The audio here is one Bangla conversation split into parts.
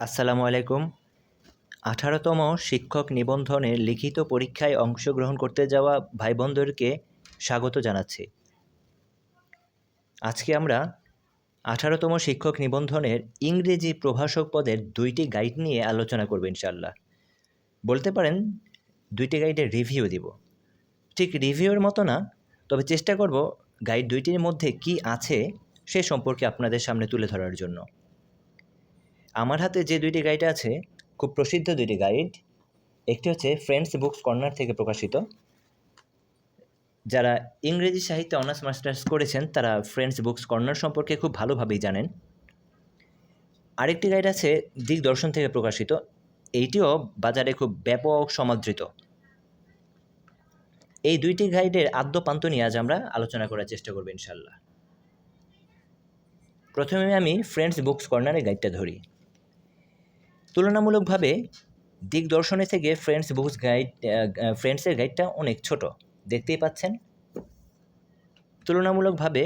আসসালামু আলাইকুম। আঠারোতম শিক্ষক নিবন্ধনের লিখিত পরীক্ষায় অংশগ্রহণ করতে যাওয়া ভাই বোনদেরকে স্বাগত জানাচ্ছি। আজকে আমরা আঠারোতম শিক্ষক নিবন্ধনের ইংরেজি প্রভাষক পদের দুইটি গাইড নিয়ে আলোচনা করব ইনশাল্লাহ বলতে পারেন, দুইটি গাইডের রিভিউ দিব। ঠিক রিভিউর মতো না, তবে চেষ্টা করব গাইড দুইটির মধ্যে কি আছে সে সম্পর্কে আপনাদের সামনে তুলে ধরার জন্য। আমার হাতে যে দুইটি গাইড আছে, খুব প্রসিদ্ধ দুইটি গাইড একটি হচ্ছে ফ্রেন্ডস বুকস কর্নার থেকে প্রকাশিত। যারা ইংরেজি সাহিত্যে অনার্স মাস্টার্স করেছেন, তারা ফ্রেন্ডস বুকস কর্নার সম্পর্কে খুব ভালোভাবেই জানেন। আরেকটি গাইড আছে দিগদর্শন থেকে প্রকাশিত। এইটিও বাজারে খুব ব্যাপক সমাদৃত। এই দুইটি গাইডের আদ্যপান্ত নিয়ে আজ আমরা আলোচনা করার চেষ্টা করব ইনশাল্লাহ প্রথমে আমি ফ্রেন্ডস বুকস কর্নারের গাইডটা ধরি। তুলনামূলকভাবে দিগদর্শনে থেকে ফ্রেন্ডস বুকস গাইড ফ্রেন্ডসের গাইডটা অনেক ছোট। দেখতেই পাচ্ছেন? তুলনামূলকভাবে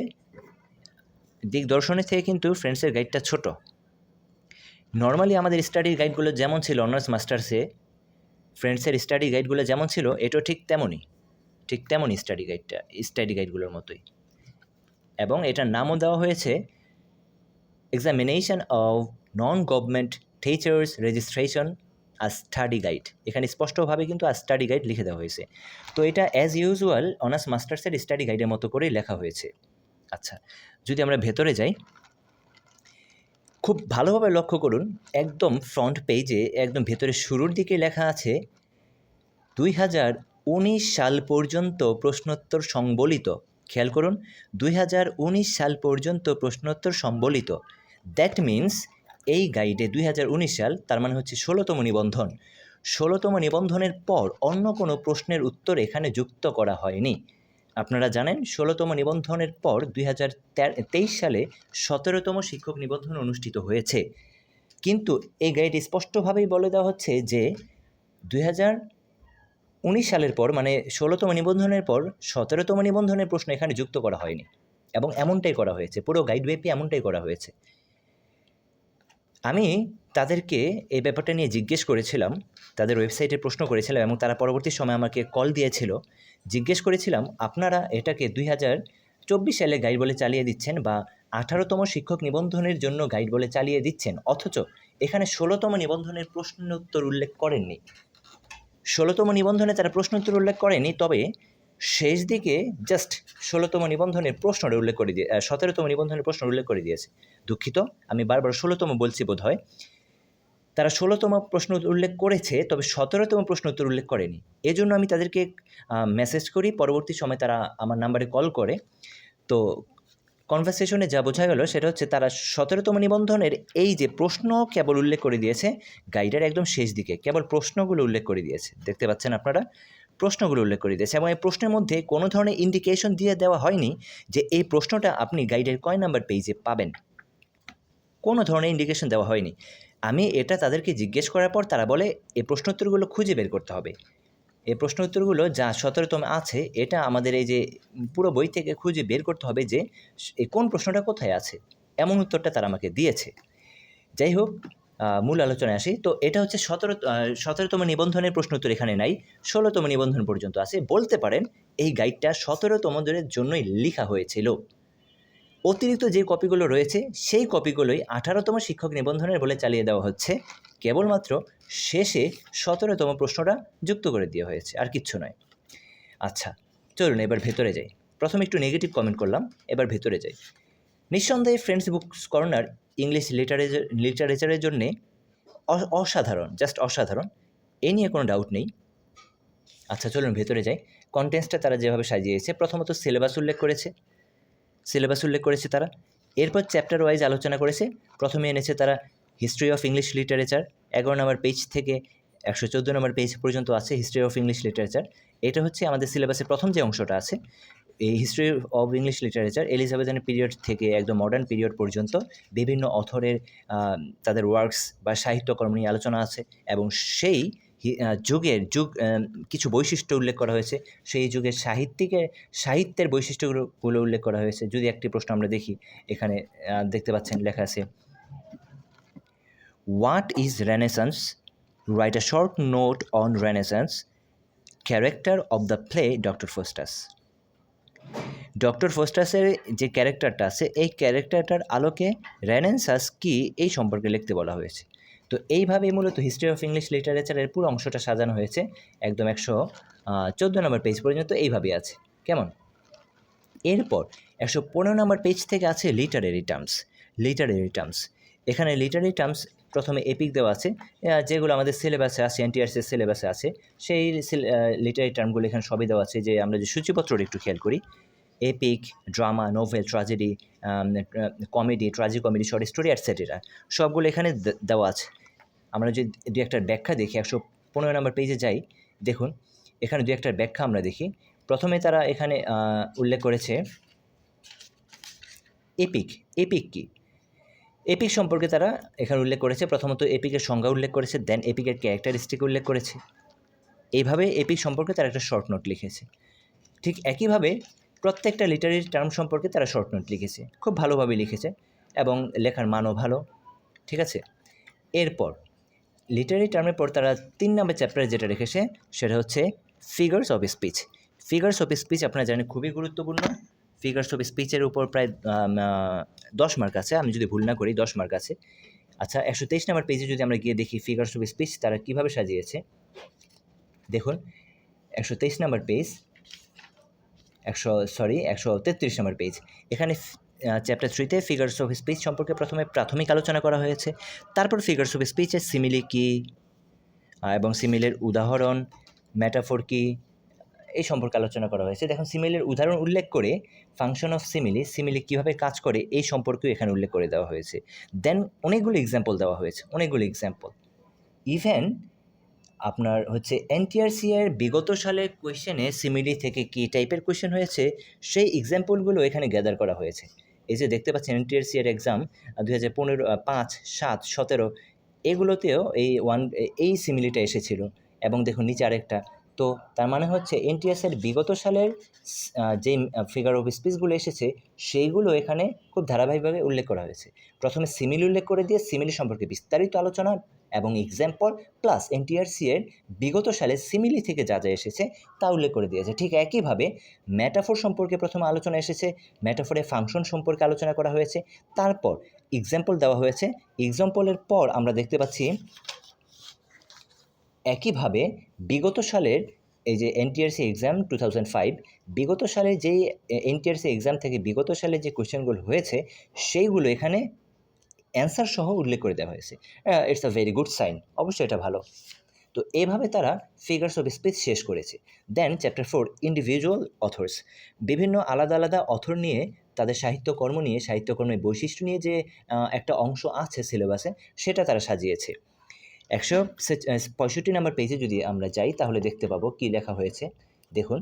দিগদর্শনের থেকে কিন্তু ফ্রেন্ডসের গাইডটা ছোট। নর্মালি আমাদের স্টাডির গাইডগুলো যেমন ছিল অনার্স মাস্টার্সে ফ্রেন্ডসের স্টাডি গাইডগুলো যেমন ছিল, এটাও ঠিক তেমনই। ঠিক তেমনই স্টাডি গাইডটা স্টাডি গাইডগুলোর মতোই। এবং এটার নামও দেওয়া হয়েছে examination of non government teachers registration R study guide এখানে স্পষ্টভাবে কিন্তু আর স্টাডি গাইড লিখে দেওয়া হয়েছে। তো এটা অ্যাজ ইউজুয়াল অনার্স মাস্টার্সের স্টাডি গাইডের মতো করেই লেখা হয়েছে। আচ্ছা যদি আমরা ভেতরে যাই, খুব ভালোভাবে লক্ষ্য করুন, একদম ফ্রন্ট পেজে একদম ভেতরে শুরুর দিকে লেখা আছে, দুই হাজার উনিশ সাল পর্যন্ত প্রশ্নোত্তর সংবলিত খেয়াল করুন, দুই হাজার উনিশ সাল পর্যন্ত প্রশ্নোত্তর সম্বলিত। দ্যাট মিন্স এই গাইডে দুই হাজার উনিশ সাল তার মানে হচ্ছে ষোলোতম নিবন্ধন। ষোলোতম নিবন্ধনের পর অন্য কোনো প্রশ্নের উত্তর এখানে যুক্ত করা হয়নি। আপনারা জানেন, ষোলোতম নিবন্ধনের পর দুই হাজার তেইশ সালে সতেরোতম শিক্ষক নিবন্ধন অনুষ্ঠিত হয়েছে। কিন্তু এই গাইড স্পষ্টভাবেই বলে দেওয়া হচ্ছে যে দুই উনিশ সালের পর মানে ষোলোতম নিবন্ধনের পর সতেরোতম নিবন্ধনের প্রশ্ন এখানে যুক্ত করা হয়নি। এবং এমনটাই করা হয়েছে, পুরো গাইড ব্যাপী এমনটাই করা হয়েছে। আমি তাদেরকে এই ব্যাপারটা নিয়ে জিজ্ঞেস করেছিলাম, তাদের ওয়েবসাইটে প্রশ্ন করেছিলাম এবং তারা পরবর্তী সময় আমাকে কল দিয়েছিল। জিজ্ঞেস করেছিলাম, আপনারা এটাকে দুই হাজার চব্বিশ সালে গাইড বলে চালিয়ে দিচ্ছেন বা আঠারোতম শিক্ষক নিবন্ধনের জন্য গাইড বলে চালিয়ে দিচ্ছেন? অথচ এখানে ষোলোতম নিবন্ধনের প্রশ্নোত্তর উল্লেখ করেননি। ষোলোতম নিবন্ধনে তারা প্রশ্নোত্তর উল্লেখ করেনি তবে শেষ দিকে জাস্ট ষোলোতম নিবন্ধনের প্রশ্নটা উল্লেখ করে দিয়ে সতেরোতম নিবন্ধনের প্রশ্ন উল্লেখ করে দিয়েছে। দুঃখিত, আমি বারবার ষোলোতম বলছি বোধ হয় তারা ষোলোতম প্রশ্ন উল্লেখ করেছে, তবে সতেরোতম প্রশ্ন উত্তর উল্লেখ করেনি। এজন্য আমি তাদেরকে মেসেজ করি, পরবর্তী সময় তারা আমার নাম্বারে কল করে। তো কনভারসেশনে যা বোঝা গেল সেটা হচ্ছে তারা সতেরোতম নিবন্ধনের এই যে প্রশ্ন কেবল উল্লেখ করে দিয়েছে, গাইডের একদম শেষ দিকে কেবল প্রশ্নগুলো উল্লেখ করে দিয়েছে। দেখতে পাচ্ছেন আপনারা? প্রশ্নগুলো উল্লেখ করে দিয়েছে এবং এই প্রশ্নের মধ্যে কোনো ধরনের ইন্ডিকেশন দিয়ে দেওয়া হয়নি যে এই প্রশ্নটা আপনি গাইডের কয় নাম্বার পেজে পাবেন। কোনো ধরনের ইন্ডিকেশন দেওয়া হয়নি। আমি এটা তাদেরকে জিজ্ঞেস করার পর তারা বলে এই প্রশ্নোত্তরগুলো খুঁজে বের করতে হবে। এই প্রশ্ন উত্তরগুলো যা সতেরোতম আছে, এটা আমাদের এই যে পুরো বই থেকে খুঁজে বের করতে হবে যে কোন প্রশ্নটা কোথায় আছে। এমন উত্তরটা তারা আমাকে দিয়েছে। যাই হোক মূল আলোচনায় আসি। তো এটা হচ্ছে সতেরো সতেরোতম নিবন্ধনের প্রশ্ন উত্তর এখানে নাই, ষোলোতম নিবন্ধন পর্যন্ত আছে। বলতে পারেন, এই গাইডটা সতেরোতমদের জন্যই লেখা হয়েছিল। অতিরিক্ত যে কপিগুলো রয়েছে, সেই কপিগুলোই আঠারোতম শিক্ষক নিবন্ধনের বলে চালিয়ে দেওয়া হচ্ছে। কেবলমাত্র শেষে সতেরোতম প্রশ্নটা যুক্ত করে দেওয়া হয়েছে, আর কিচ্ছু নয়। আচ্ছা চলুন এবার ভেতরে যাই। প্রথমে একটু নেগেটিভ কমেন্ট করলাম, এবার ভেতরে যাই। নিঃসন্দেহে friends books corner English literature লিটারেচারের জন্যে অসাধারণ জাস্ট অসাধারণ। এ নিয়ে কোনো ডাউট নেই। আচ্ছা চলুন ভেতরে যাই। কন্টেন্টসটা তারা যেভাবে সাজিয়েছে, প্রথমত সিলেবাস উল্লেখ করেছে। সিলেবাস উল্লেখ করেছে তারা। এরপর চ্যাপ্টার ওয়াইজ আলোচনা করেছে। প্রথমে এনেছে তারা হিস্ট্রি অফ ইংলিশ লিটারেচার এগারো নম্বর পেজ থেকে একশো চোদ্দ নম্বর পেজ পর্যন্ত আছে হিস্ট্রি অফ ইংলিশ লিটারেচার এটা হচ্ছে আমাদের সিলেবাসের প্রথম যে অংশটা আছে, এই হিস্ট্রি অফ ইংলিশ লিটারেচার এলিজাবেথানের পিরিয়ড থেকে একদম মডার্ন পিরিয়ড পর্যন্ত বিভিন্ন অথরের তাদের ওয়ার্কস বা সাহিত্যকর্ম নিয়ে আলোচনা আছে এবং সেই যুগের যুগ কিছু বৈশিষ্ট্য উল্লেখ করা হয়েছে। সেই যুগের সাহিত্যিকের সাহিত্যের বৈশিষ্ট্যগুলো উল্লেখ করা হয়েছে। যদি একটি প্রশ্ন আমরা দেখি, এখানে দেখতে পাচ্ছেন লেখা আছে what is renaissance write a short note on renaissance character of the play Doctor Faustus Doctor ফোস্টাসের যে ক্যারেক্টারটা আছে, এই ক্যারেক্টারটার আলোকে রেনেসাস কি এই সম্পর্কে লিখতে বলা হয়েছে। তো এইভাবেই মূলত হিস্ট্রি অফ ইংলিশ লিটারেচারের পুরো অংশটা সাজানো হয়েছে। একদম একশো চোদ্দ নম্বর পেজ পর্যন্ত এইভাবেই আছে। কেমন? এরপর একশো পনেরো নম্বর পেজ থেকে আছে লিটারেরি টার্মস লিটারেরি টার্মস এখানে লিটারেরি টার্মস প্রথমে এপিক দেওয়া আছে যেগুলো আমাদের সিলেবাসে আছে এনটিআরসির সিলেবাসে আছে, সেই লিটারি টার্মগুলো এখানে সবই দেওয়া আছে যে আমরা যে সূচিপত্রটা একটু খেয়াল করি epic drama novel tragedy comedy tragicomedy short story etcetera সবগুলো এখানে দেওয়া আছে। আমরা যদি দু একটার ব্যাখ্যা দেখি, একশো পনেরো নম্বর পেজে যাই, দেখুন, এখানে দু একটার ব্যাখ্যা আমরা দেখি। প্রথমে তারা এখানে উল্লেখ করেছে এপিক এপিক কি? এপিক সম্পর্কে তারা এখানে উল্লেখ করেছে। প্রথমত এপিকের সংজ্ঞা উল্লেখ করেছে দেন এপিকের ক্যারেক্টারিস্টিক উল্লেখ করেছে। এইভাবে এপিক সম্পর্কে তারা একটা শর্ট নোট লিখেছে। ঠিক একইভাবে প্রত্যেকটা লিটারেরি টার্ম সম্পর্কে তারা শর্ট নোট লিখেছে। খুব ভালোভাবে লিখেছে এবং লেখার মানও ভালো। ঠিক আছে? এরপর লিটারেরি টার্মের পর তারা তিন নম্বর চ্যাপ্টারে যেটা রেখেছে, সেটা হচ্ছে figures of speech figures of speech আপনারা জানেন খুবই গুরুত্বপূর্ণ। ফিগার্স অফ স্পিচের উপর প্রায় দশ মার্ক আছে। আমি যদি ভুল না করি, দশ মার্ক আছে। আচ্ছা একশো তেইশ নম্বর পেজে যদি আমরা গিয়ে দেখি ফিগার্স অফ স্পিচ তারা কীভাবে সাজিয়েছে? দেখুন, একশো তেইশ নম্বর পেজ একশো সরি একশো তেত্রিশ নম্বর পেজ এখানে চ্যাপ্টার থ্রিতে ফিগার্স অফ স্পিচ সম্পর্কে প্রথমে প্রাথমিক আলোচনা করা হয়েছে। তারপর ফিগার্স অফ স্পিচের সিমিলি কী? এবং সিমিলের উদাহরণ ম্যাটাফোর কী? এই সম্পর্কে আলোচনা করা হয়েছে। দেখুন, সিমিলের উদাহরণ উল্লেখ করে ফাংশন অফ সিমিলি সিমিলি কীভাবে কাজ করে এই সম্পর্কেও এখানে উল্লেখ করে দেওয়া হয়েছে। দেন অনেকগুলো এক্সাম্পল দেওয়া হয়েছে, অনেকগুলো এক্সাম্পল ইভেন আপনার হচ্ছে এনটিআরসি এর বিগত সালের কোয়েশ্চেনে সিমিলি থেকে কী টাইপের কোয়েশ্চেন হয়েছে, সেই এক্সাম্পলগুলো এখানে গ্যাদার করা হয়েছে। এই যে দেখতে পাচ্ছেন এনটিআরসি এর এক্সাম দু হাজার পনেরো পাঁচ, সাত, সতেরো, এগুলোতেও এই ওয়ান এই সিমিলিটা এসেছিল। এবং দেখুন, নিচে আরেকটা তো তার মানে হচ্ছে এনটিএস এর বিগত সালের যেই ফিগার অফ স্পিচগুলো এসেছে, সেইগুলো এখানে খুব ধারাবাহিকভাবে উল্লেখ করা হয়েছে। প্রথমে সিমিলি উল্লেখ করে দিয়ে সিমিলি সম্পর্কে বিস্তারিত আলোচনা এবং এক্সাম্পল প্লাস এনটিআরসি এর বিগত সালে সিমিলি থেকে যা যা এসেছে, তা উল্লেখ করে দিয়েছে। ঠিক একইভাবে ম্যাটাফোর সম্পর্কে প্রথমে আলোচনা এসেছে ম্যাটাফোরের ফাংশন সম্পর্কে আলোচনা করা হয়েছে, তারপর এক্সাম্পল দেওয়া হয়েছে। এক্সাম্পলের পর আমরা দেখতে পাচ্ছি একইভাবে বিগত সালের এই যে NTRC exam two thousand five বিগত সালে যেই এনটিআরসি এক্সাম থেকে বিগত সালে যে কোয়েশ্চেনগুলো হয়েছে, সেইগুলো এখানে অ্যান্সার সহ উল্লেখ করে দেওয়া হয়েছে। It's a very good sign অবশ্যই এটা ভালো। তো এভাবে তারা ফিগার্স অফ স্পিচ শেষ করেছে। Then chapter four individual authors বিভিন্ন আলাদা আলাদা অথর নিয়ে তাদের সাহিত্যকর্ম নিয়ে, সাহিত্যকর্মের বৈশিষ্ট্য নিয়ে যে একটা অংশ আছে সিলেবাসে সেটা তারা সাজিয়েছে। একশো পঁয়ষট্টি নাম্বার পেজে যদি আমরা যাই, তাহলে দেখতে পাবো কি লেখা হয়েছে। দেখুন।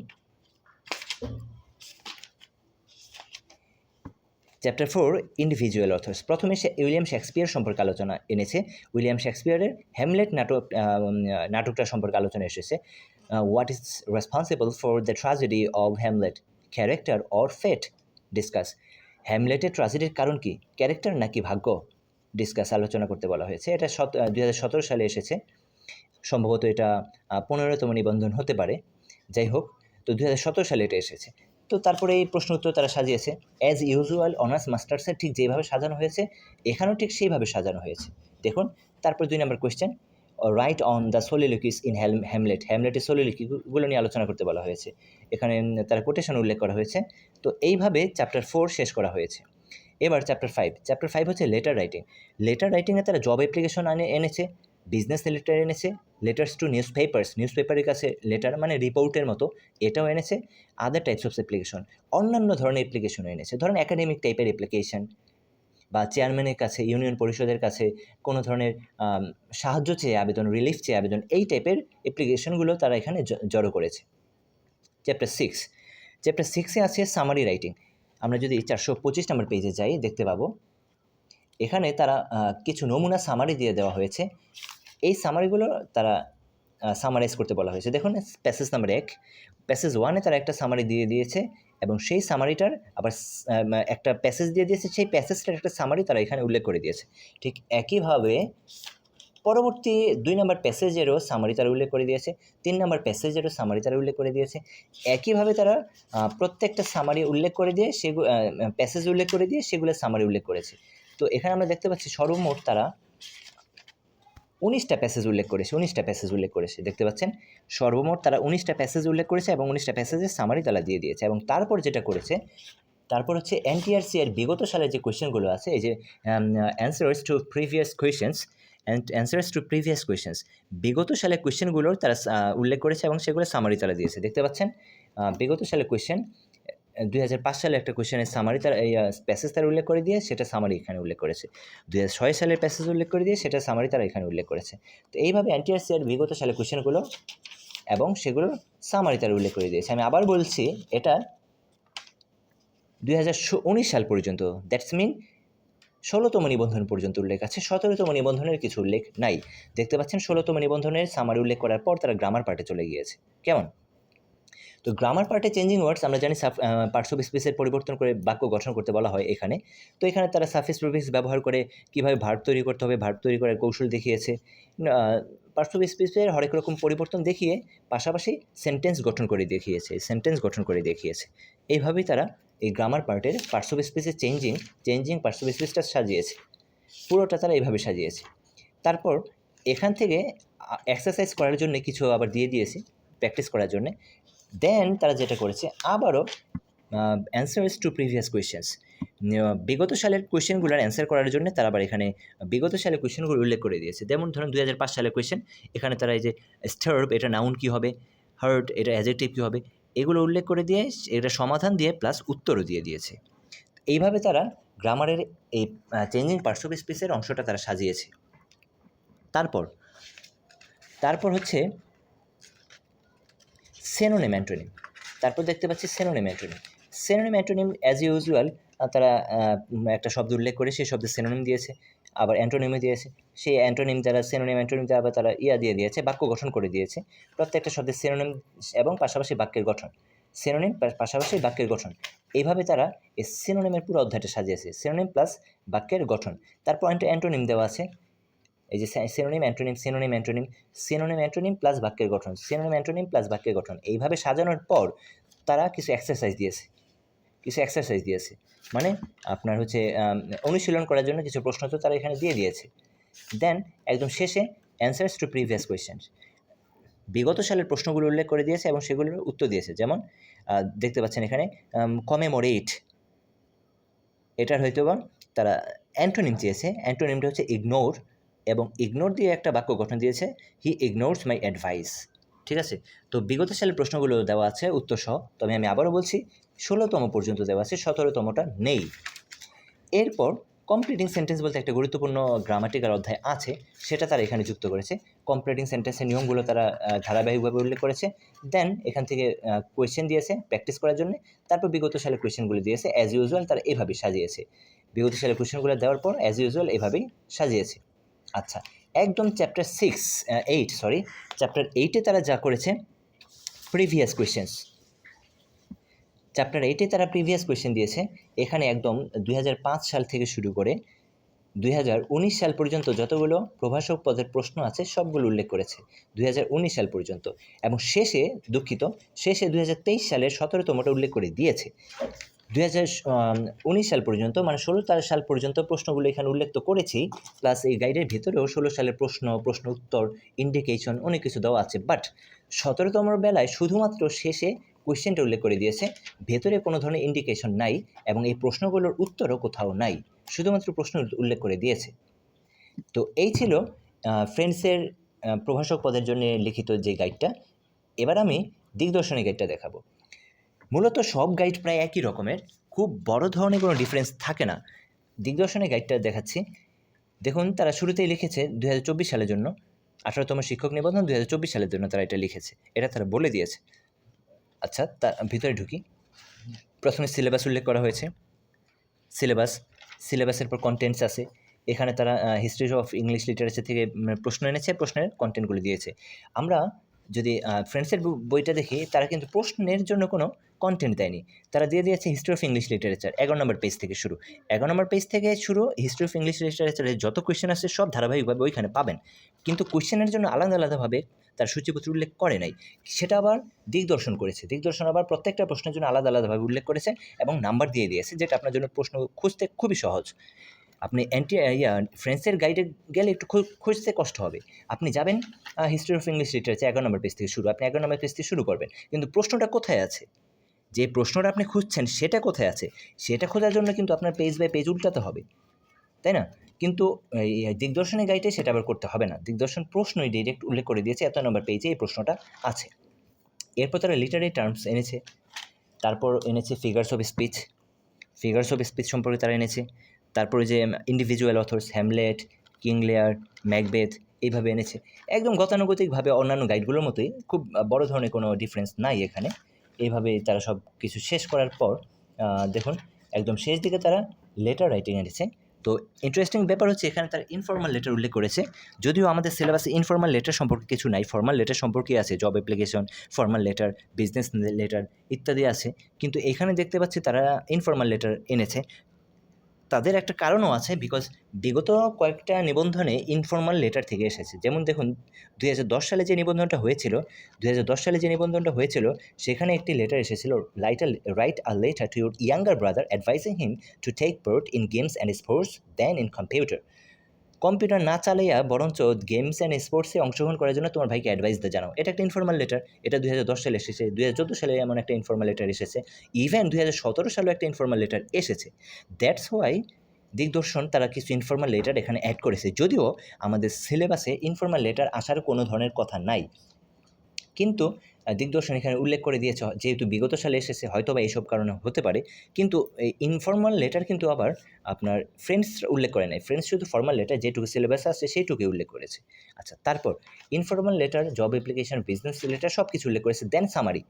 চ্যাপ্টার ফোর ইন্ডিভিজুয়াল অথর্স প্রথমে সে উইলিয়াম শেক্সপিয়ার সম্পর্কে আলোচনা এনেছে। উইলিয়াম শেক্সপিয়ারের হ্যামলেট নাটক নাটকটা সম্পর্কে আলোচনা এসেছে। What is responsible for the tragedy of Hamlet character or fate discuss হ্যামলেটের ট্রাজেডির কারণ কি? ক্যারেক্টার নাকি ভাগ্য? ডিসকাস আলোচনা করতে বলা হয়েছে। এটা দুই হাজার সালে এসেছে। সম্ভবত এটা পনেরোতম নিবন্ধন হতে পারে। যাই হোক, তো দু হাজার সতেরো সালে এটা এসেছে। তো তারপরে এই প্রশ্ন উত্তর তারা সাজিয়েছে অ্যাজ ইউজুয়াল অনার্স মাস্টার্সের ঠিক যেভাবে সাজানো হয়েছে, এখানেও ঠিক সেইভাবে সাজানো হয়েছে। দেখুন, তারপর দুই number question write on the soliloquies in ham Hamlet হ্যামলেটের সোলিলিকিগুলো নিয়ে আলোচনা করতে বলা হয়েছে। এখানে তার কোটেশন উল্লেখ করা হয়েছে। তো এইভাবে চ্যাপ্টার ফোর শেষ করা হয়েছে। এবার চ্যাপ্টার ফাইভ চ্যাপ্টার ফাইভ হচ্ছে লেটার রাইটিং লেটার রাইটিংয়ে তারা জব অ্যাপ্লিকেশন আনে, এনেছে বিজনেস লেটার এনেছে letters to newspapers news পেপারের কাছে লেটার মানে রিপোর্টের মতো, এটাও এনেছে আদার টাইপস অফ অ্যাপ্লিকেশন অন্যান্য ধরনের অ্যাপ্লিকেশনও এনেছে, ধরেন একাডেমিক টাইপের অ্যাপ্লিকেশন বা চেয়ারম্যানের কাছে ইউনিয়ন পরিষদের কাছে কোনো ধরনের সাহায্য চেয়ে আবেদন রিলিফ চেয়ে আবেদন, এই টাইপের অ্যাপ্লিকেশনগুলো তারা এখানে জড়ো করেছে। চ্যাপ্টার সিক্স চ্যাপ্টার সিক্সে আছে সামারি রাইটিং আমরা যদি চারশো পঁচিশ নম্বর পেজে যাই, দেখতে পাবো। এখানে তারা কিছু নমুনা সামারি দিয়ে দেওয়া হয়েছে। এই সামারিগুলো তারা সামারাইজ করতে বলা হয়েছে। দেখুন প্যাসেজ নাম্বার এক। প্যাসেজ ওয়ানে তারা একটা সামারি দিয়ে দিয়েছে এবং সেই সামারিটার আবার একটা প্যাসেজ দিয়ে দিয়েছে। সেই প্যাসেজটার একটা সামারি তারা এখানে উল্লেখ করে দিয়েছে। ঠিক একইভাবে পরবর্তী দুই নম্বর প্যাসেজেরও সামারি তারা উল্লেখ করে দিয়েছে, তিন নম্বর প্যাসেজেরও সামারি তারা উল্লেখ করে দিয়েছে। একইভাবে তারা প্রত্যেকটা সামারি উল্লেখ করে দিয়ে সেগুলো প্যাসেজ উল্লেখ করে দিয়ে সেগুলো সামারি উল্লেখ করেছে। তো এখানে আমরা দেখতে পাচ্ছি সর্বমোট তারা উনিশটা প্যাসেজ উল্লেখ করেছে, উনিশটা প্যাসেজ উল্লেখ করেছে। দেখতে পাচ্ছেন? সর্বমোট তারা উনিশটা প্যাসেজ উল্লেখ করেছে এবং উনিশটা প্যাসেজের সামারি তারা দিয়ে দিয়েছে এবং তারপর যেটা করেছে, তারপর হচ্ছে এনটিআরসি এর বিগত সালের যে কোয়েশ্চেনগুলো আছে, এই যে answers to previous questions answers to previous questions বিগত সালের কোয়েশ্চেনগুলোর তারা উল্লেখ করেছে এবং সেগুলো সামারি তারা দিয়েছে। দেখতে পাচ্ছেন? বিগত সালের কোয়েশ্চেন দুই হাজার পাঁচ সালে একটা কোয়েশ্চেনের সামারি তার, এই প্যাসেজ তারা উল্লেখ করে দিয়ে সেটা সামারি এখানে উল্লেখ করেছে। দুই হাজার ছয় সালের প্যাসেজ উল্লেখ করে দিয়ে সেটা সামারি তারা এখানে উল্লেখ করেছে। তো এইভাবে এনটিআরসি এর বিগত সালের কোয়েশ্চেনগুলো এবং সেগুলো সামারি তারা উল্লেখ করে দিয়েছে। আমি আবার বলছি, এটা দুই হাজার উনিশ সাল পর্যন্ত। দ্যাটস মিন ষোলোতম নিবন্ধন পর্যন্ত উল্লেখ আছে। সতেরোতম নিবন্ধনের কিছু উল্লেখ নাই। দেখতে পাচ্ছেন, ষোলোতম নিবন্ধনের সামারি উল্লেখ করার পর তারা গ্রামার পার্টে চলে গিয়েছে। কেমন? তো গ্রামার পার্টে চেঞ্জিং ওয়ার্ডস আমরা জানি সাফ পার্টস অফ স্পেসের পরিবর্তন করে বাক্য গঠন করতে বলা হয় এখানে। তো এখানে তারা সাফিস প্রফিক্স ব্যবহার করে কীভাবে ভার্ব তৈরি করতে হবে ভার্ব তৈরি করার কৌশল দেখিয়েছে। পার্টস অফ স্পেসের হরেক রকম পরিবর্তন দেখিয়ে পাশাপাশি সেন্টেন্স গঠন করে দেখিয়েছে সেন্টেন্স গঠন করে দেখিয়েছে। এইভাবেই তারা এই গ্রামার পার্টের parts of changing changing parts of সাজিয়েছে। পুরোটা তারা এইভাবে সাজিয়েছে। তারপর এখান থেকে এক্সারসাইজ করার জন্য কিছু আবার দিয়ে দিয়েছে প্র্যাকটিস করার জন্য। দেন তারা যেটা করেছে, আবারও অ্যান্সার্স টু প্রিভিয়াস কোয়েশ্চেন্স বিগত সালের কোয়েশ্চেনগুলোর অ্যান্সার করার জন্য তারা আবার এখানে বিগত সালের কোয়েশ্চেনগুলো উল্লেখ করে দিয়েছে। যেমন ধরুন, দুই হাজার পাঁচ সালের কোয়েশ্চেন এখানে তারা এই যে স্টার্ব এটা নাউন কী হবে? হার্ট এটা অ্যাজেক্টিভ কী হবে? এগুলো উল্লেখ করে দিয়ে এটা সমাধান দিয়ে প্লাস উত্তরও দিয়ে দিয়েছে। এইভাবে তারা গ্রামারের এই চেঞ্জিং পার্টস অফ স্পেসের অংশটা তারা সাজিয়েছে। তারপর তারপর হচ্ছে সেনোনিম অ্যান্টোনিম তারপর দেখতে পাচ্ছি synonym antonym synonym antonym as usual তারা একটা শব্দ উল্লেখ করে, সেই শব্দে সেনোনিম দিয়েছে। আবার অ্যান্টোনিমে দিয়েছে। সেই অ্যান্টোনিম যারা, সেনোনিম অ্যান্টোনিম দিয়ে আবার তারা ইয়া দিয়ে দিয়েছে, বাক্য গঠন করে দিয়েছে। প্রত্যেকটা শব্দের সেনোনিম এবং পাশাপাশি বাক্যের গঠন। সেনোনিম পাশাপাশি বাক্যের গঠন। এইভাবে তারা এই সিনোনিমের পুরো অধ্যায়টা সাজিয়েছে। সেনোনিম প্লাস বাক্যের গঠন। তারপর একটা অ্যান্টোনিম দেওয়া আছে। এই যে synonym, antonym synonym antonym. Synonym, antonym plus বাক্যের গঠন। সিনোনিম, অ্যান্টোনিম প্লাস বাক্যের গঠন। এইভাবে সাজানোর পর তারা কিছু এক্সারসাইজ দিয়েছে। কিছু এক্সারসাইজ দিয়েছে। মানে আপনার হচ্ছে অনুশীলন করার জন্য কিছু প্রশ্ন তো তারা এখানে দিয়ে দিয়েছে। দেন একদম শেষে অ্যান্সার্স টু প্রিভিয়াস কোয়েশ্চেন বিগত সালের প্রশ্নগুলো উল্লেখ করে দিয়েছে এবং সেগুলোর উত্তর দিয়েছে। যেমন দেখতে পাচ্ছেন এখানে কমেমোরেট এটার হয়তো বা তারা অ্যান্টোনিম চেয়েছে। অ্যান্টোনিমটা হচ্ছে ইগনোর এবং ইগনোর দিয়ে একটা বাক্য গঠন দিয়েছে। হি ইগনোরস মাই অ্যাডভাইস ঠিক আছে? তো বিগত সালের প্রশ্নগুলো দেওয়া আছে, উত্তর সহ। তবে আমি আবারও বলছি, ষোলোতম পর্যন্ত দেওয়া আছে, সতেরোতমটা নেই। এরপর কমপ্লিটিং সেন্টেন্স বলতে একটা গুরুত্বপূর্ণ গ্রামাটিক্যাল অধ্যায় আছে, সেটা তারা এখানে যুক্ত করেছে। কমপ্লিটিং সেন্টেন্সের নিয়মগুলো তারা ধারাবাহিকভাবে উল্লেখ করেছে। দেন এখান থেকে কোয়েশ্চেন দিয়েছে প্র্যাকটিস করার জন্য। তারপর বিগত সালের কোয়েশ্চেনগুলো দিয়েছে অ্যাজ ইউজুয়াল তারা এভাবে সাজিয়েছে। বিগত সালের কোয়েশ্চেনগুলো দেওয়ার পর অ্যাজ ইউজুয়াল এভাবেই সাজিয়েছে। আচ্ছা একদম chapter six eight sorry chapter এইটে তারা যা করেছে প্রিভিয়াস কোয়েশ্চেন্স চ্যাপ্টার এইটে তারা প্রিভিয়াস কোয়েশ্চেন দিয়েছে, এখানে একদম দুই হাজার পাঁচ সাল থেকে শুরু করে দুই হাজার উনিশ সাল পর্যন্ত যতগুলো প্রভাষক পদের প্রশ্ন আছে, সবগুলো উল্লেখ করেছে, দুই হাজার উনিশ সাল পর্যন্ত। এবং শেষে দুঃখিত, শেষে দু হাজার তেইশ সালের সতেরোতমটা উল্লেখ করে দিয়েছে। দুই হাজার উনিশ সাল পর্যন্ত মানে ষোলো সাল পর্যন্ত প্রশ্নগুলো এখানে উল্লেখ তো করেছি প্লাস এই গাইডের ভেতরেও ষোলো সালের প্রশ্ন প্রশ্ন উত্তর ইন্ডিকেশন অনেক কিছু দেওয়া আছে। বাট সতেরোতম বেলায় শুধুমাত্র শেষে কোয়েশ্চেনটা উল্লেখ করে দিয়েছে, ভেতরে কোনো ধরনের ইন্ডিকেশন নাই এবং এই প্রশ্নগুলোর উত্তরও কোথাও নাই, শুধুমাত্র প্রশ্ন উল্লেখ করে দিয়েছে। তো এই ছিল ফ্রেন্ডসের প্রভাষক পদের জন্য লিখিত যে গাইডটা এবার আমি দিগদর্শনী গাইডটা দেখাবো। মূলত সব গাইড প্রায় একই রকমের খুব বড় ধরনের কোনো ডিফারেন্স থাকে না। দিগদর্শনের গাইডটা দেখাচ্ছি। দেখুন তারা শুরুতেই লিখেছে দু হাজার চব্বিশ সালের জন্য আঠারোতম শিক্ষক নিবন্ধন দু হাজার চব্বিশ সালের জন্য তারা এটা লিখেছে। এটা তারা বলে দিয়েছে। আচ্ছা তার ভিতরে ঢুকি। প্রথমে সিলেবাস উল্লেখ করা হয়েছে। সিলেবাস সিলেবাসের পর কন্টেন্টস আছে। এখানে তারা হিস্ট্রি অফ ইংলিশ লিটারেচার থেকে উম, প্রশ্ন এনেছে প্রশ্নের কন্টেন্টগুলি দিয়েছে। আমরা যদি ফ্রেন্ডসের বইটা দেখি, তারা কিন্তু প্রশ্নের জন্য কোনো কন্টেন্ট দেয়নি। তারা দিয়ে দিয়েছে হিস্ট্রি অফ ইংলিশ লিটারেচার এগারো নম্বর পেজ থেকে শুরু। এগারো নম্বর পেজ থেকে শুরু হিস্ট্রি অফ ইংলিশ লিটারেচারের যত কোয়েশ্চেন আছে সব ধারাবাহিকভাবে ওইখানে পাবেন। কিন্তু কোয়েশ্চেনের জন্য আলাদা আলাদাভাবে তার সূচিপত্র উল্লেখ করে নাই। সেটা আবার দিগদর্শন করেছে। দিগদর্শন আবার প্রত্যেকটা প্রশ্নের জন্য আলাদা আলাদাভাবে উল্লেখ করেছে এবং নাম্বার দিয়ে দিয়েছে, যেটা আপনার জন্য প্রশ্ন খুঁজতে খুবই সহজ। আপনি অ্যান্টি ইয়া ফ্রেন্ডসের গাইডে গেলে একটু খুঁজতে কষ্ট হবে। আপনি যাবেন হিস্ট্রি অফ ইংলিশ লিটারেচার এগারো নম্বর পেজ থেকে শুরু। আপনি এগারো নম্বর পেজ থেকে শুরু করবেন। কিন্তু প্রশ্নটা কোথায় আছে? যে প্রশ্নটা আপনি খুঁজছেন, সেটা কোথায় আছে? সেটা খোঁজার জন্য কিন্তু আপনার পেজ বাই পেজ উল্টাতে হবে। তাই না? কিন্তু দিগদর্শনের গাইডে সেটা আবার করতে হবে না। দিগদর্শন প্রশ্নই ডিরেক্ট উল্লেখ করে দিয়েছে এত নম্বর পেজে এই প্রশ্নটা আছে। এরপর তারা লিটারি টার্মস এনেছে। তারপর এনেছে figures of speech figures of speech সম্পর্কে তারা এনেছে। তারপরে যে individual authors Hamlet King Lear Macbeth এইভাবে এনেছে। একদম গতানুগতিকভাবে অন্যান্য গাইডগুলোর মতোই খুব বড় ধরনের কোনো ডিফারেন্স নাই এখানে। এইভাবে তারা সব কিছু শেষ করার পর দেখুন, একদম শেষ দিকে তারা লেটার রাইটিং এনেছে। তো ইন্টারেস্টিং ব্যাপার হচ্ছে এখানে তার ইনফর্মাল লেটার উল্লেখ করেছে। যদিও আমাদের সিলেবাসে ইনফর্মাল লেটার সম্পর্কে কিছু নাই ফর্মাল লেটার সম্পর্কে আছে job application formal letter business letter ইত্যাদি আছে। কিন্তু এখানে দেখতে পাচ্ছি তারা ইনফর্মাল লেটার এনেছে। তাদের একটা কারণও আছে বিকজ বিগত কয়েকটা নিবন্ধনে ইনফর্মাল লেটার থেকে এসেছে। যেমন দেখুন, দুই হাজার দশ সালে যে নিবন্ধনটা হয়েছিল, দুই হাজার দশ সালে যে নিবন্ধনটা হয়েছিল, সেখানে একটি লেটার এসেছিল write write a letter to your younger brother advising him to take part in games and sports then in computer computer না চালাইয়া বরঞ্চ গেমস অ্যান্ড স্পোর্টসে অংশগ্রহণ করার জন্য তোমার ভাইকে অ্যাডভাইস দিয়ে জানাও। এটা একটা ইনফর্মাল লেটার এটা দুই হাজার দশ সালে এসেছে। দুই হাজার চোদ্দ সালে এমন একটা ইনফর্মাল লেটার এসেছে। ইভেন দুই সালেও একটা ইনফর্মাল লেটার এসেছে। দ্যাটস হোয়াই দিগদর্শন তারা কিছু ইনফর্মাল লেটার এখানে অ্যাড করেছে। যদিও আমাদের সিলেবাসে ইনফর্মাল লেটার আসার কোনো ধরনের কথা নাই। কিন্তু দিগদর্শন এখানে উল্লেখ করে দিয়েছে, যেহেতু বিগত সালে এসেছে হয়তো বা এইসব কারণে হতে পারে। কিন্তু এই ইনফর্মাল লেটার কিন্তু আবার আপনার ফ্রেন্ডস উল্লেখ করে নাই। ফ্রেন্ডস শুধু ফর্মাল লেটার যেটুকু সিলেবাস আছে, সেইটুকুই উল্লেখ করেছে। আচ্ছা তারপর informal letter job application business letter সব কিছু উল্লেখ করেছে। দেন সামারি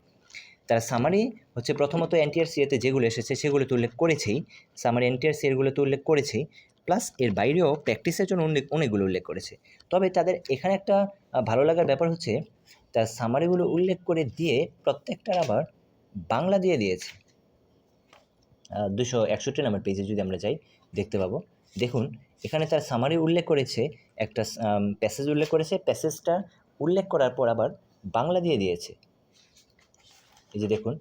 তারা সামারি হচ্ছে প্রথমত এনটিআর সিএতে যেগুলো এসেছে সেগুলো তো উল্লেখ করেছেই। সামারি এনটিআর সি এরগুলো তো উল্লেখ করেছেই। প্লাস এর বাইরেও প্র্যাকটিসের জন্য উল্লেখ অনেকগুলো উল্লেখ করেছে। তবে তাদের এখানে একটা ভালো লাগার ব্যাপার হচ্ছে তার সামারিগুলো উল্লেখ করে দিয়ে প্রত্যেকটার আবার বাংলা দিয়ে দিয়েছে। দুশো একষট্টি নম্বর পেজে যদি আমরা যাই, দেখতে পাবো। দেখুন, এখানে তার সামারি উল্লেখ করেছে, একটা প্যাসেজ উল্লেখ করেছে প্যাসেজটা উল্লেখ করার পর আবার বাংলা দিয়ে দিয়েছে। এই যে দেখুন,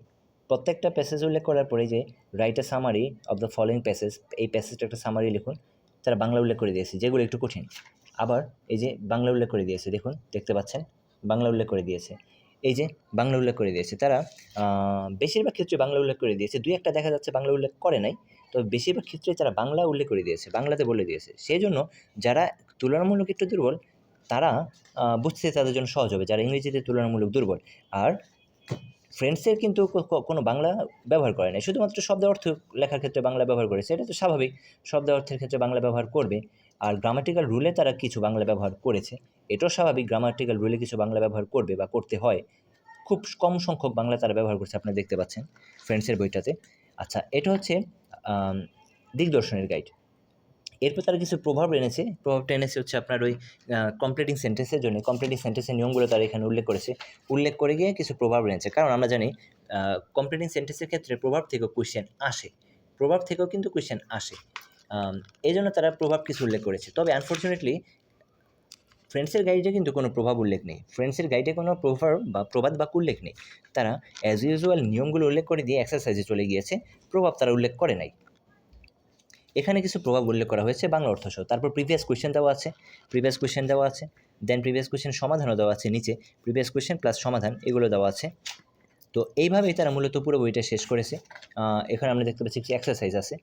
প্রত্যেকটা প্যাসেজ উল্লেখ করার পরে যে write a summary of the following passage এই প্যাসেজটা একটা সামারি লিখুন, তারা বাংলা উল্লেখ করে দিয়েছে, যেগুলো একটু কঠিন। আবার এই যে বাংলা উল্লেখ করে দিয়েছে, দেখুন, দেখতে পাচ্ছেন? বাংলা উল্লেখ করে দিয়েছে। এই যে বাংলা উল্লেখ করে দিয়েছে, তারা বেশিরভাগ ক্ষেত্রে বাংলা উল্লেখ করে দিয়েছে। দুই একটা দেখা যাচ্ছে বাংলা উল্লেখ করে নাই, তবে বেশিরভাগ ক্ষেত্রে তারা বাংলা উল্লেখ করে দিয়েছে, বাংলাতে বলে দিয়েছে। সেই জন্য যারা তুলনামূলক একটু দুর্বল, তারা বুঝতে তাদের জন্য সহজ হবে, যারা ইংরেজিতে তুলনামূলক দুর্বল। আর ফ্রেন্ডসের কিন্তু কোনো বাংলা ব্যবহার করে না শুধুমাত্র শব্দ অর্থ লেখার ক্ষেত্রে বাংলা ব্যবহার করেছে এটা তো স্বাভাবিক। শব্দ অর্থের ক্ষেত্রে বাংলা ব্যবহার করবে। আর গ্রামাটিক্যাল রুলে তারা কিছু বাংলা ব্যবহার করেছে। এটাও স্বাভাবিক গ্রামাটিক্যাল রুলে কিছু বাংলা ব্যবহার করবে বা করতে হয়। খুব কম সংখ্যক বাংলা তারা ব্যবহার করছে, আপনারা দেখতে পাচ্ছেন ফ্রেন্ডসের বইটাতে। আচ্ছা এটা হচ্ছে দিগদর্শনের গাইড এরপর তারা কিছু প্রভাব এনেছে। প্রভাবটা এনেছে হচ্ছে আপনার ওই কমপ্লিটিং সেন্টেন্সের জন্য। কমপ্লিটিং সেন্টেন্সের নিয়মগুলো তারা এখানে উল্লেখ করেছে। উল্লেখ করে গিয়ে কিছু প্রভাব এনেছে। কারণ আমরা জানি কমপ্লিটিং সেন্টেন্সের ক্ষেত্রে প্রভাব থেকেও কোয়েশ্চেন আসে। প্রভাব থেকেও কিন্তু কোয়েশ্চেন আসে। এই জন্য তারা প্রভাব কিছু উল্লেখ করেছে। তবে আনফর্চুনেটলি ফ্রেন্ডসের গাইডে কিন্তু কোনো প্রভাব উল্লেখ নেই। ফ্রেন্ডসের গাইডে কোনো প্রভাব বা প্রবাদ বাক্য উল্লেখ নেই। তারা অ্যাজ ইউজুয়াল নিয়মগুলো উল্লেখ করে দিয়ে এক্সারসাইজে চলে গিয়েছে। প্রভাব তারা উল্লেখ করে নাই। এখানে কিছু প্রভাব উল্লেখ করা হয়েছে বাংলা অর্থ সহ। তারপর প্রিভিয়াস কোয়েশ্চেন দেওয়া আছে। প্রিভিয়াস কোয়েশ্চেন দেওয়া আছে। দেন প্রিভিয়াস কোয়েশ্চেন সমাধানও দেওয়া আছে নিচে। প্রিভিয়াস কোয়েশ্চেন প্লাস সমাধান এগুলো দেওয়া আছে। তো এইভাবেই তারা মূলত পুরো বইটা শেষ করেছে। এখানে আমরা দেখতে পাচ্ছি কিছু এক্সারসাইজ আছে।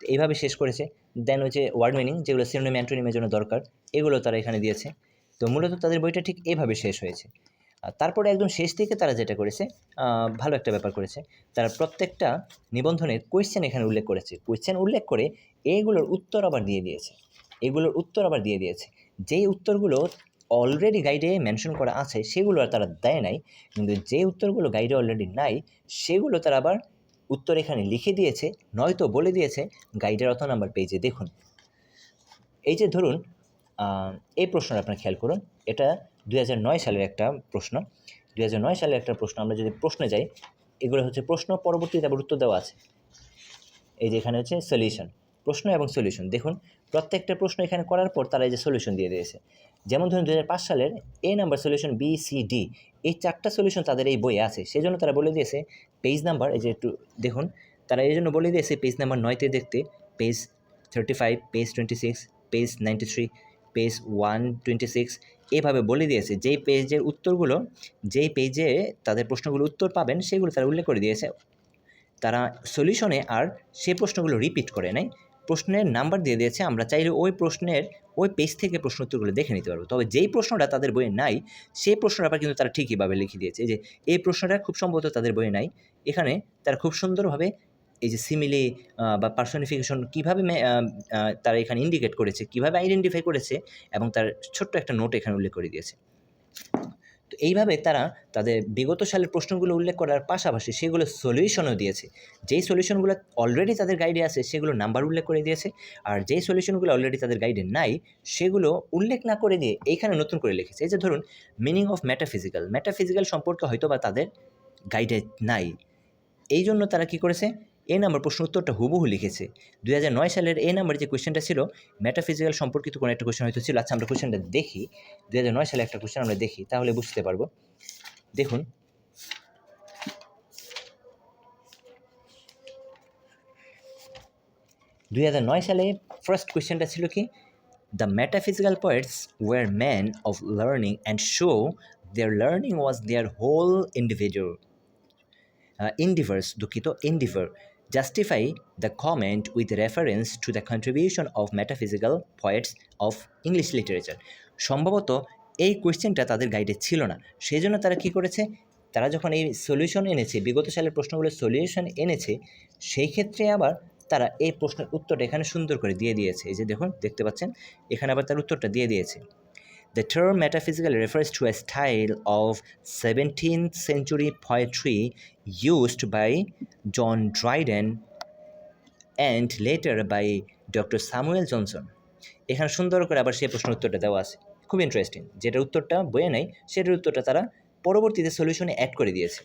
এইভাবে শেষ করেছে। দেন হচ্ছে ওয়ার্ড মিনিং যেগুলো সিনোনিম অ্যান্টোনিমের জন্য দরকার, এগুলো তারা এখানে দিয়েছে। তো মূলত তাদের বইটা ঠিক এইভাবে শেষ হয়েছে। তারপরে একদম শেষ দিকে তারা যেটা করেছে ভালো একটা ব্যাপার করেছে। তারা প্রত্যেকটা নিবন্ধনের কোয়েশ্চেন এখানে উল্লেখ করেছে। কোয়েশ্চেন উল্লেখ করে এইগুলোর উত্তর আবার দিয়ে দিয়েছে। এগুলোর উত্তর আবার দিয়ে দিয়েছে। যেই উত্তরগুলো অলরেডি গাইডে মেনশন করা আছে, সেগুলো আর তারা দেয় নাই। কিন্তু যে উত্তরগুলো গাইডে অলরেডি নাই, সেগুলো তারা আবার উত্তর এখানে লিখে দিয়েছে, নয়তো বলে দিয়েছে গাইডের অত নাম্বার পেজে দেখুন, এই যে ধরুন এই প্রশ্নটা আপনার খেয়াল করুন, এটা দু হাজার নয় সালের একটা প্রশ্ন। দুই হাজার নয় সালের একটা প্রশ্ন, আমরা যদি প্রশ্নে যাই, এগুলো হচ্ছে প্রশ্ন, পরবর্তীতে আবার উত্তর দেওয়া আছে। এই যে এখানে হচ্ছে সলিউশন প্রশ্ন এবং সলিউশন দেখুন, প্রত্যেকটা প্রশ্ন এখানে করার পর তারা এই যে সলিউশন দিয়ে দিয়েছে। যেমন ধরুন দু হাজার পাঁচ সালের A number solution B C D এই চারটা সলিউশন তাদের এই বইয়ে আছে। সেই জন্য তারা বলে দিয়েছে পেজ নাম্বার এই যে একটু দেখুন, তারা এই জন্য বলে দিয়েছে পেজ নাম্বার নয়তে দেখতে page thirty five page twenty six page ninety three page one twenty six এভাবে বলে দিয়েছে। যেই পেজের উত্তরগুলো, যেই পেজে তাদের প্রশ্নগুলো উত্তর পাবেন, সেগুলো তারা উল্লেখ করে দিয়েছে। তারা সলিউশনে আর সেই প্রশ্নগুলো রিপিট করে নেয় প্রশ্নের নাম্বার দিয়ে দিয়েছে, আমরা চাইলে ওই প্রশ্নের ওই পেজ থেকে প্রশ্ন উত্তরগুলো দেখে নিতে পারব। তবে যেই প্রশ্নটা তাদের বইয়ে নাই, সেই প্রশ্নটা আবার কিন্তু তারা ঠিকইভাবে লিখে দিয়েছে। যে, এই প্রশ্নটা খুব সম্ভবত তাদের বইয়ে নাই। এখানে তারা খুব সুন্দরভাবে এই যে সিমিলি বা পার্সোনিফিকেশন কীভাবে তারা এখানে ইন্ডিকেট করেছে, কীভাবে আইডেন্টিফাই করেছে, এবং তার ছোট্ট একটা নোট এখানে উল্লেখ করে দিয়েছে। তো এইভাবে তারা তাদের বিগত সালের প্রশ্নগুলো উল্লেখ করার পাশাপাশি সেগুলো সলিউশনও দিয়েছে। যেই সলিউশনগুলো অলরেডি তাদের গাইডে আছে, সেগুলো নাম্বার উল্লেখ করে দিয়েছে। আর যেই সলিউশনগুলো অলরেডি তাদের গাইডে নাই, সেগুলো উল্লেখ না করে দিয়ে এইখানে নতুন করে লিখেছে। এই যে ধরুন মিনিং অফ ম্যাটাফিজিক্যাল ম্যাটাফিজিক্যাল সম্পর্কে হয়তো বা তাদের গাইডে নাই। এই জন্য তারা কি করেছে? এ নাম্বার প্রশ্ন উত্তরটা হুবহু লিখেছে। দুই নয় সালের এ নাম্বার যে কোয়েশ্চেনটা ছিল ম্যাটাফিজিক্যাল সম্পর্কিত কোনো একটা কোয়েশ্চেন হয়তো ছিল। আচ্ছা আমরা কোয়েশ্চেনটা দেখি। দুই নয় সালে একটা কোয়েশ্চেন আমরা দেখি তাহলে বুঝতে পারব। দেখুন। দুই হাজার নয় সালে ফার্স্ট কোয়েশ্চেনটা ছিল কি? The metaphysical poets were man of learning and show their learning was their whole individual endeavors, দুঃখিত endeavor, justify the comment with reference to the contribution of metaphysical poets of English literature. সম্ভবত এই কোয়েশ্চেনটা তাদের গাইডে ছিল না। সেই জন্য তারা কি করেছে? তারা যখন এই সলিউশন এনেছে, বিগত সালের প্রশ্নগুলোর সলিউশন এনেছে, সেই ক্ষেত্রে আবার তারা এই প্রশ্নের উত্তরটা এখানে সুন্দর করে দিয়ে দিয়েছে। এই যে দেখুন, দেখতে পাচ্ছেন? এখানে আবার তার উত্তরটা দিয়ে দিয়েছে। The term metaphysical refers to a style of 17th century poetry used by John Dryden and later by Dr. Samuel Johnson. এখানে সুন্দর করে আবার সেই প্রশ্ন উত্তরটা দেওয়া আছে। খুব ইন্টারেস্টিং যেটার উত্তরটা বইয়ে নেই, সেটার উত্তরটা তারা পরবর্তীতে সলিউশনে অ্যাড করে দিয়েছে।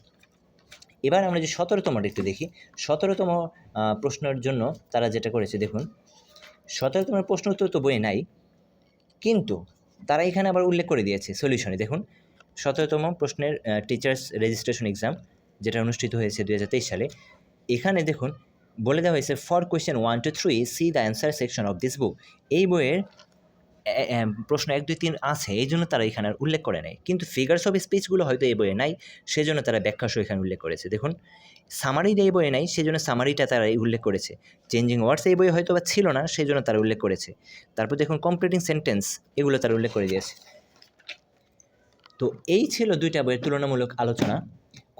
এবার আমরা যে সতেরোতমটা একটু দেখি। সতেরোতম প্রশ্নের জন্য তারা যেটা করেছে, দেখুন। সতেরোতম প্রশ্ন উত্তর তো বইয়ে নাই। কিন্তু তারা এখানে আবার উল্লেখ করে দিয়েছে সলিউশনে দেখুন, সতেরোতম প্রশ্নের টিচার্স রেজিস্ট্রেশন এক্সাম যেটা অনুষ্ঠিত হয়েছে দু হাজার তেইশ সালে, এখানে দেখুন, বলে দেওয়া হয়েছে for question one two three see the answer section of this book এই বইয়ের প্রশ্ন এক, দুই, তিন আছে, এই জন্য তারা এখানে উল্লেখ করে নাই। কিন্তু ফিগার্স অফ স্পিচগুলো হয়তো এই বইয়ে নাই, সেজন্য তারা ব্যাখ্যাসহ এখানে উল্লেখ করেছে। দেখুন সামারিটা এই বইয়ে নাই, সেজন্য সামারিটা তারা এই উল্লেখ করেছে। চেঞ্জিং ওয়ার্ডস এই বইয়ে হয়তো বা ছিল না সেই জন্য তারা উল্লেখ করেছে। তারপর দেখুন কমপ্লিটিং সেন্টেন্স এগুলো তারা উল্লেখ করে দিয়েছে। তো এই ছিল দুইটা বইয়ের তুলনামূলক আলোচনা।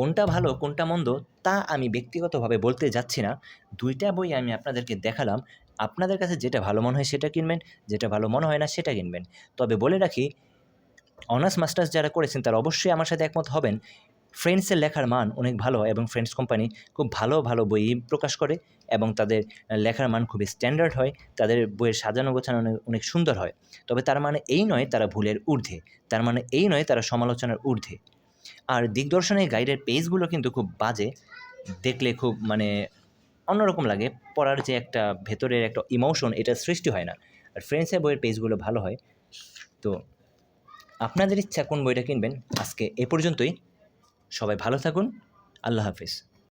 কোনটা ভালো, কোনটা মন্দ, তা আমি ব্যক্তিগতভাবে বলতে যাচ্ছি না। দুইটা বই আমি আপনাদেরকে দেখালাম। আপনাদের কাছে যেটা ভালো মনে হয় সেটা কিনবেন, যেটা ভালো মনে হয় না সেটা কিনবেন। তবে বলে রাখি, অনার্স, মাস্টার্স যারা করেছেন তারা অবশ্যই আমার সাথে একমত হবেন। ফ্রেন্ডসের লেখার মান অনেক ভালো এবং ফ্রেন্ডস কোম্পানি খুব ভালো ভালো বই প্রকাশ করে এবং তাদের লেখার মান খুবই স্ট্যান্ডার্ড হয়। তাদের বইয়ের সাজানো, গোছানো অনেক অনেক সুন্দর হয়। তবে তার মানে এই নয় তারা ভুলের ঊর্ধ্বে। তার মানে এই নয় তারা সমালোচনার ঊর্ধ্বে। আর দিগদর্শনের গাইডের পেজগুলো কিন্তু খুব বাজে। দেখলে খুব মানে অন্যরকম লাগে। পড়ার যে একটা ভেতরের একটা ইমোশন এটা সৃষ্টি হয় না। আর ফ্রেন্ডসের বইয়ের পেজগুলো ভালো হয়। তো আপনাদের ইচ্ছা কোন বইটা কিনবেন? আজকে এ পর্যন্তই। সবাই ভালো থাকুন। আল্লাহ হাফিজ।